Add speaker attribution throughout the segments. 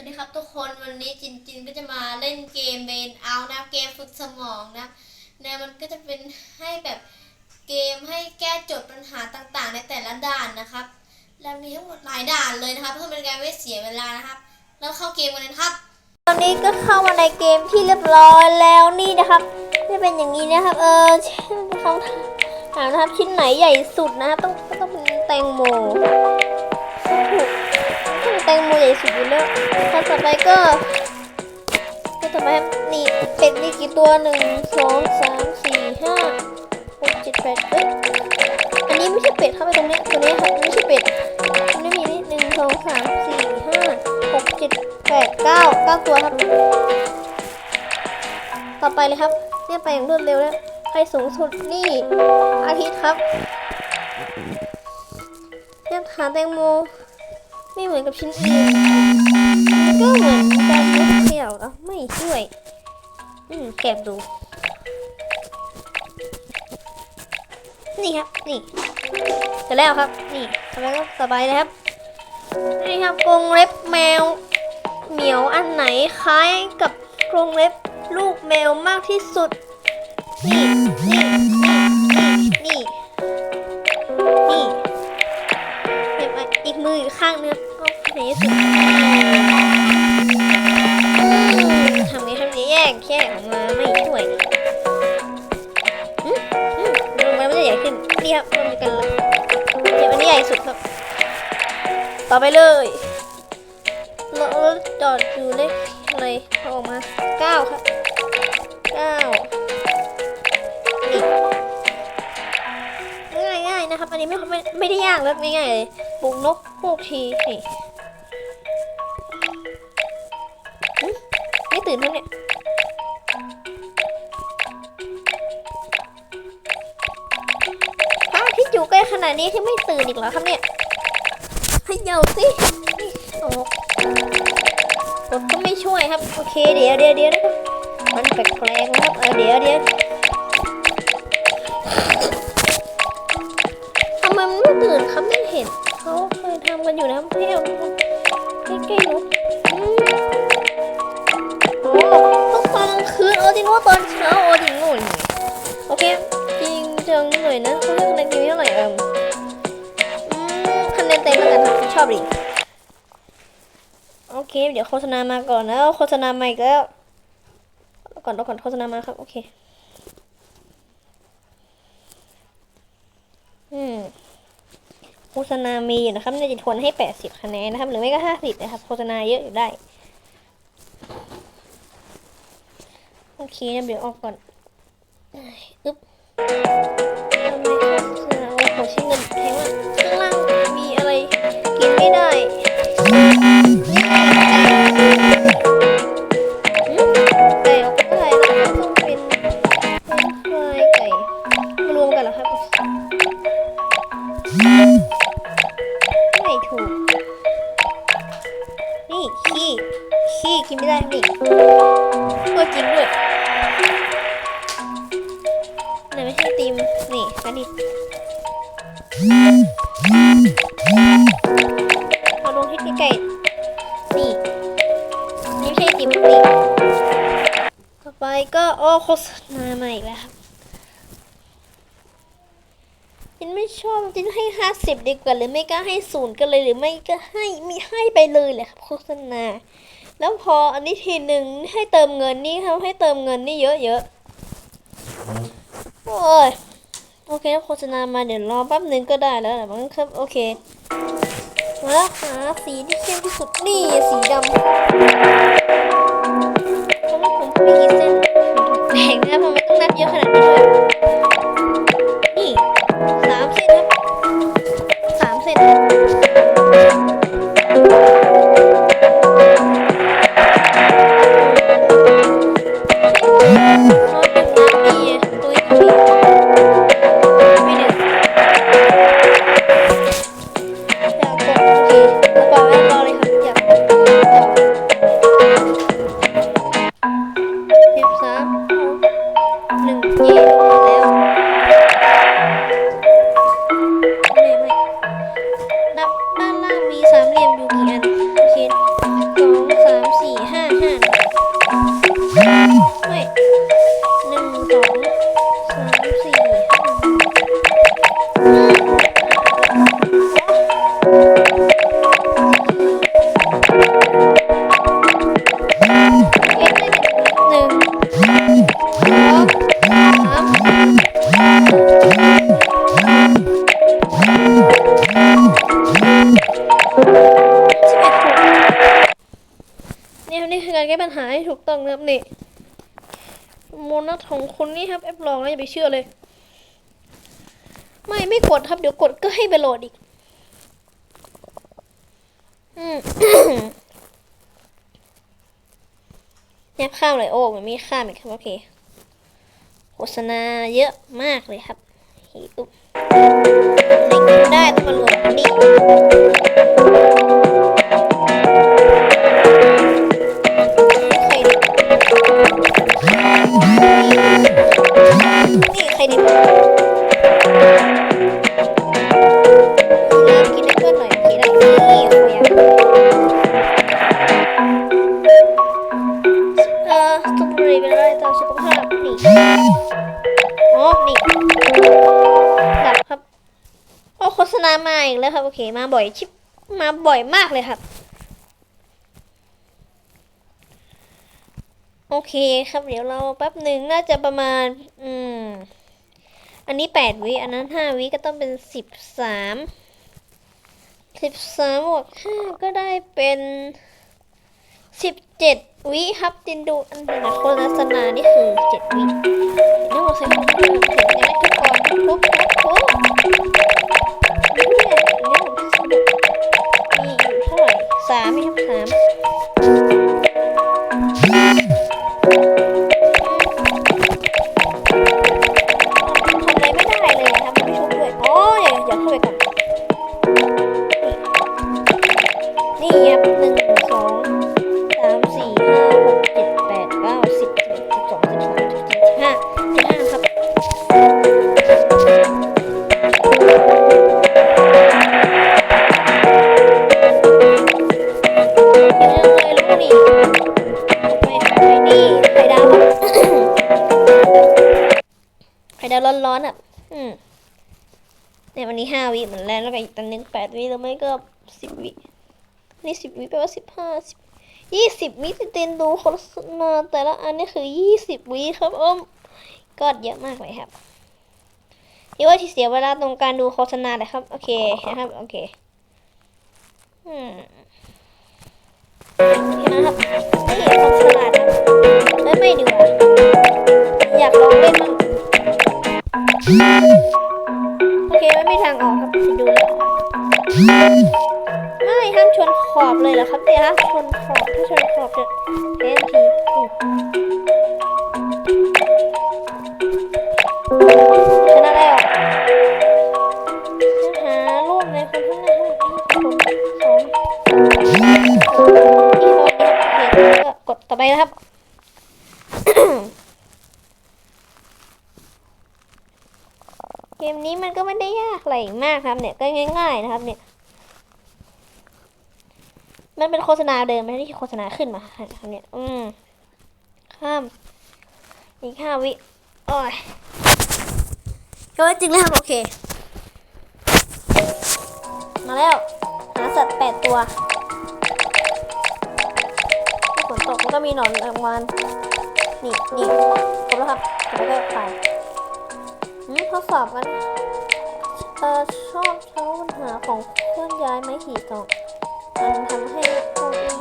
Speaker 1: วัสดีครับทุกคนวันนี้จินจินก็จะมาเล่นเกมเบนเอานะเกมฝึกสมองนะแนวมันก็จะเป็นให้แบบเกมให้แก้โจทย์ปัญหาต่างๆ ในแต่ละด่านนะครับ แล้วมีทั้งหมดหลายด่านเลยนะครับ เพื่อเป็นการไม่เสียเวลานะครับ แล้วเข้าเกมกันเลยครับ ตอนนี้ก็เข้ามาในเกมที่เรียบร้อยแล้วนี่นะครับจะเป็นอย่างนี้นะครับ เออเขาถามนะครับชิ้นไหนใหญ่สุดนะครับต้องต้องเป็นแตงโม สุดอยู่แล้วขั้นต่อไปก็ก็ต่อไปครับนี่เป็ดนี่กี่ตัวหนึ่งสองสามสี่ห้าหกเจ็ดแปดเอ้ยอันนี้ไม่ใช่เป็ดเข้าไปตรงนี้ตัวนี้ครับไม่ใช่เป็ดอันนี้มีนี่หนึ่งสองสามสี่ห้าหกเจ็ดแปดเก้าเก้าตัวครับ ต่อไปเลยครับเนี่ยไปอย่างรวดเร็วแล้วใครสูงสุดนี่อาทิตย์ครับเนี่ยหาแตงโม ไม่เหมือนกับชิ้นอื่นก็เหมือนกันนิดเดียวแล้วไม่ช่วย อืมแกบดู นี่ครับ นี่เสร็จแล้วครับ นี่ทำไมก็สบายเลยครับ นี่ครับกรงเล็บแมว เหมียวอันไหนคล้ายกับกรงเล็บลูกแมวมากที่สุด นี่ กมืออีกข้างนึงก็ในที่สุดทำไงทำไงแยกแค่ออกมาไม่ช่วยอืมอืมลงมาไม่ได้ใหญ่ขึ้นนี่ครับรวมกันเลยเดี๋ยวอันนี้ใหญ่สุดครับ ต่อไปเลยรถรถจอดอยู่เลขอะไรเอออกมาเก้าครับเก้าง่ายๆนะครับ อันนี้ไม่ไม่ไม่ได้ยากแล้วง่ายๆเลย ปลูกนกปลูกทีนี่หึไม่ตื่นเท่าเนี่ยพระอาทิตย์อยู่ใกล้ขนาดนี้ที่ไม่ตื่นอีกเหรอครับเนี่ยให้เยาสิโอ้กดก็ไม่ช่วยครับ โอเค เดี๋ยวเดี๋ยวเดี๋ยวนะมันแปลกๆนะครับเออเดี๋ยวเดี๋ยว กันอยู่นะครับเพื่อนใกล้ๆหนูอืมโอ้ต้องตอนกลางคืนโอ้จริงว่ตอนเช้าโอ้จริงโง่นี่โอเคจริงจังหน่อยนะเขาให้คะแนนเกมเท่าไหร่เอ่มคะแนนเต็มแล้วกันชอบดิโอเค เดี๋ยวโฆษณามาก่อนนะโฆษณาใหม่อีกแล้วก่อนก่อนโฆษณามาครับ โอเค อืม โฆษณามีอยู่นะครับน่าจะทวนให้ 80 คะแนนนะครับ หรือไม่ก็ 50 นะครับ โฆษณาเยอะอยู่ได้ โอเคนะเดี๋ยวออกก่อน ก็โอ้โฆษณาใหม่อีกแล้วครับจินไม่ชอบจินให้ห้าสิบดีกว่าหรือไม่ก็ให้ศูนย์กันเลยหรือไม่ก็ให้มีให้ไปเลยแหละครับโฆษณา แล้วพออันนี้ทีหนึ่งให้เติมเงินนี่เขาให้เติมเงินนี่เยอะเยอะๆโอ้ยโอเคโฆษณามาเดี๋ยวรอแป๊บหนึงก็ได้แล้วแหละมั้งครับโอเคมาแล้วหาสีที่เข้มที่สุดนี่สีดำ นะครับนี่โม
Speaker 2: นัสของคุณนี่ครับแอปลองแล้วอย่าไปเชื่อเลย ไม่ไม่กดครับเดี๋ยวกดก็ให้ไปโหลดอีกอืมเนี่ยข้ามเลยโอ้มันมีข้ามอีกครับโอเคโฆษณาเยอะมากเลยครับฮิอุ๊บในกินได้ต้องมารวมกัน นี่ไข่ดิบนี่กินเพื่อนหน่อยโอเคได้นี่โคยเออสตรอเบอรี่เป็นอะไรต่อสุขภาพนี่อ๋อนี่ดับครับ โอ้โฆษณามาอีกแล้วครับ โอเค มาบ่อยชิปมาบ่อยมากเลยครับโอเคครับ เดี๋ยวเราแป๊บหนึ่งน่าจะประมาณ อืม อันนี้แปดวิ อันนั้นห้าวิก็ต้องเป็นสิบสามสิบสามบวกห้าก็ได้เป็นสิบเจ็ดวิครับจินดูอันนั้นะโฆษณานี่คือเจ็ดวิเดี๋ยวเราใส่ของเราถึงจะทุกคนทุกทุกทุกนี่แหละเรื่องของสนุกมีอยู่เท่าไหร่สามไหมครับสาม ยวเดี๋ยวเข้าไปก่อนนี่นี่ครับหนึ่งสองสามสี่ห้าหกเจ็ดแปดเก้าสิบสิบสองสิบสามสิบสี่สิบห้าสิบห้าครับไข่ดาวร้อนๆอะ อืม เนี่วันนี้ห้าวิเหมือนแล้วแล้วก็อีกตันนึงแปดวิแล้วไม่ก็สิบวินี่สิบวิแปลว่าสิบห้าสิบยี่สิบวิเต็นดูโฆษณาแต่ละอันนี่คือยี่สิบวิครับอ้อมก็เยอะมากเลยครับที่ว่าที่เสียเวลาตรงการดูโฆษณาเลยครับ โอเคนะครับโอเคอืมนี่นะครับนี่ทำสลัดเอ้ยไม่ดีกว่าอยากลองเล่นมั่ง ม่มีทางออกครับจะดูแล้วไม่ห้ามชนขอบเลยเหรอครับเดี๋ยวห้าชนขอบถ้าชนขอบจะเล่นทีชนะแล้วหารูปในคนข้างหน้าให้คนสองอีโมเดียวกดต่อไปนะครับ เกมนี้มันก็ไม่ได้ยากอะไรมากครับ เนี่ยก็ง่าย ๆนะครับ เนี่ย มันเป็นโฆษณาเดิมไม่ได้ที่โฆษณาขึ้นมาครับเนี่ย อืมข้ามอีกห้าวิโอ้ยก็จริงแล้วครับโอเค มาแล้ว หาสัตว์แปดตัวถ้าฝนตกมันก็มีหนอนรางวัลนี่นี่ครบแล้วครับแล้วก็ไป ทดสอบกันเออชอบใช้ปัญหาของเคลื่อนย้ายไม้ขีดตรงมันทำให้เก้าอี้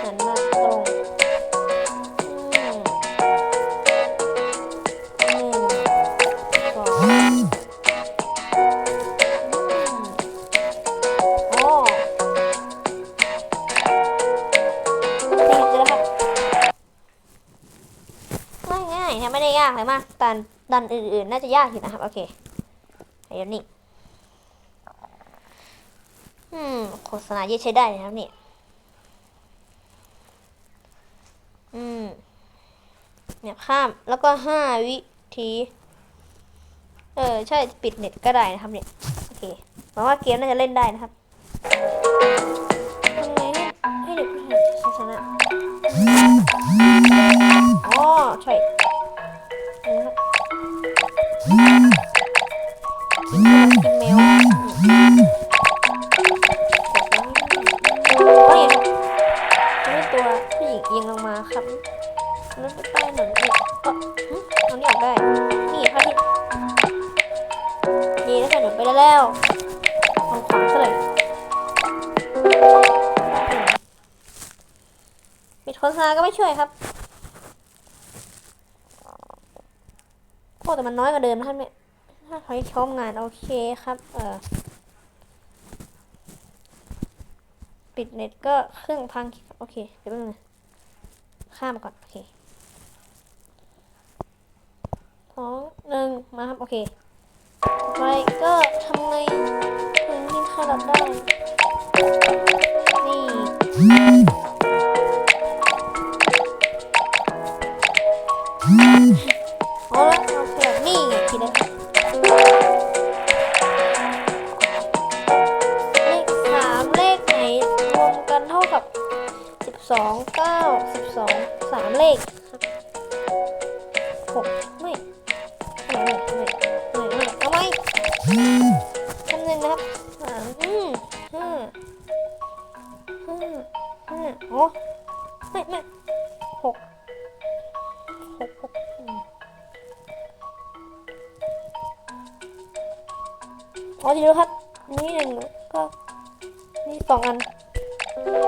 Speaker 2: หันมาตรงอืมหนึ่งสองอืมโอ้นี่แล้วครับง่ายๆนะไม่ได้ยากเลยมากดัน ดันอื่นๆ น่าจะยากอยู่นะครับ โอเคเดี๋ยวนี้อืมโฆษณาเยอะใช้ได้นะครับนี่อืมเนี่ยข้ามแล้วก็ห้าวิธีเออ ใช่ ปิดเน็ตก็ได้นะครับเนี่ย โอเคหวังว่าเกมน่าจะเล่นได้นะครับ โฆษณาก็ไม่ช่วยครับโอ้แต่มันน้อยกว่าเดิมนะครับเนี่ยถ้าเขาให้ชมงานโอเคครับ เออปิดเน็ตก็เครื่องพังโอเคเดี๋ยวแป๊บนึงข้ามก่อน โอเคสองหนึ่งมาครับ โอเคไปก็ทำไงถึงยิงแครอทได้ คำหนึ่งนะครับสามอืมห้าห้าห้าโอ้ไม่ไม่หกหกหกอืมอ๋อทีรู้ครับ นี่หนึ่งก็นี่สองอัน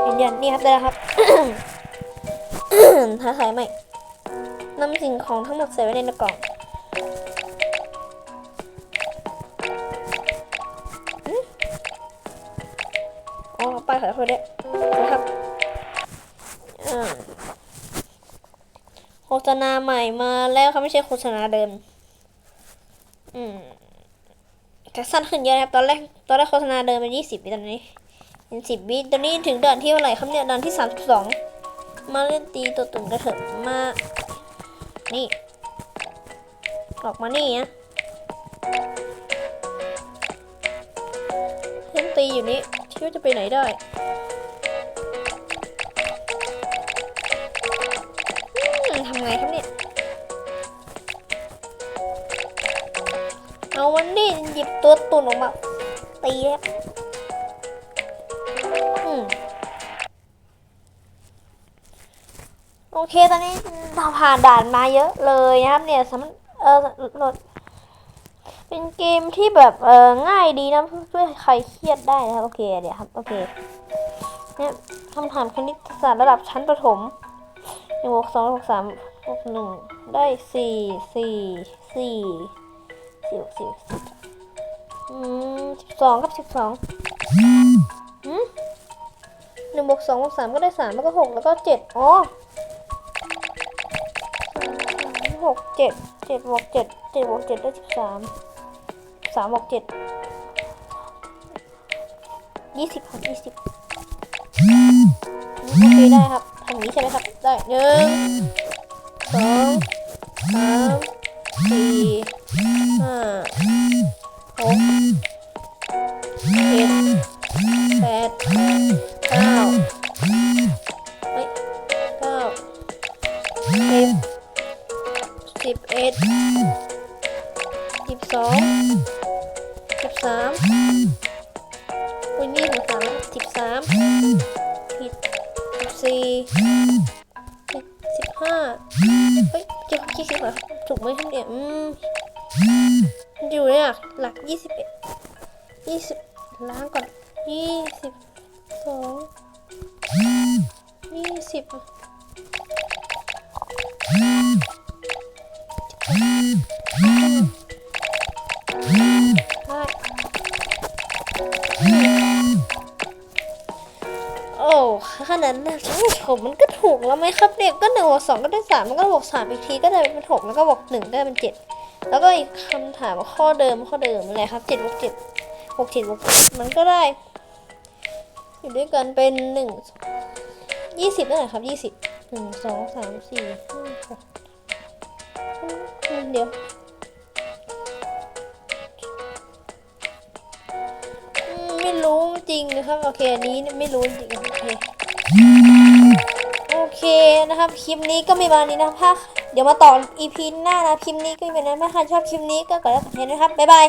Speaker 2: เยืนยันนี่ครับได้แล้วครับท้าทายใหม่นำสิ่งของทั้งหมดใส่ไว้ในกล่อง อ๋อไปขอโทษด้นะครับโฆษณาใหม่มาแล้วครับไม่ใช่โฆษณาเดิม อืมแต่สั้นขึ้นเยอะนะครับตอนแรกตอนแรกโฆษณาเดินเป็นยี่สิบวิตอนนี้เป็นสิบวิตอนนี้ถึงด่านที่เท่าไหร่ครับเนี่ยด่านที่สามสิบสองมาเล่นตีตัวตุ่นกระเถิบมา นี่ ออกมานี่นะเล่นตีอยู่นี่ คิดว่าจะไปไหนได้ทำไงครับเนี่ย เอาวันนี้หยิบตัวตุ่นออกมาตีครับโอเค ตอนนี้เราผ่านด่านมาเยอะเลยนะครับเนี่ยสำเออโหลด เป็นเกมที่แบบเออง่ายดีนะช่วยใครเครียดได้นะครับโอเคเดี๋ยวครับโอเคเนี่ยคำถามคณิตศาสตร์ระดับชั้นประถมหนึ่งบวกสองบวกสามบวกหนึ่งได้สี่สี่สี่สิบสิบสิบอืมสิบสองกับสิบสองอืมหนึ่งบวกสองบวกสามก็ได้สามแล้วก็หกแล้วก็เจ็ดอ๋อหกเจ็ดเจ็ดบวกเจ็ดเจ็ดบวกเจ็ดได้สิบสาม สามบวกเจ็ดยี่สิบครับยี่สิบโอเคได้ครับทางนี้ใช่ไหมครับ ได้หนึ่งสองสามสี่ห้าหกเจ็ดแปดเก้าเฮ้ยเก้าสิบสิบเอ็ดสิบสอง สามอุ้ยนี่ของสามสิบสามผิดสิบสี่สิบห้าเฮ้ยเจ็ดยี่สิบเหรอถูกไหมครับเนี่ยอืมอยู่เนี่ยหลักยี่สิบเอ็ดยี่สิบล้างก่อนยี่สิบสองยี่สิบ ขนาดนั้นผมมันก็ถูกแล้วไหมครับเนี่ยก็หนึ่งบวกสองก็ได้สามมันก็บวกสามอีกทีก็ได้เป็นหกแล้วก็บวกหนึ่งได้เป็นเจ็ดแล้วก็อีกคำถามข้อเดิมข้อเดิมอะไรครับเจ็ดบวกเจ็ดหกเจ็ดบวกเจ็ดมันก็ได้ อยู่ด้วยกันเป็นหนึ่งยี่สิบนั่นแหละครับยี่สิบหนึ่งสองสามสี่ห้าหกเดี๋ยวไม่รู้จริงนะครับ โอเคอันนี้ไม่รู้จริง โอเคนะครับ คลิปนี้ก็มีมานี้นะครับเดี๋ยวมาต่ออีพีหน้านะคลิปนี้ก็เป็นนั้ถ้าใครชอบคลิปนี้ก็กดไลค์กดแชร์ด้วยครับ บ๊ายบาย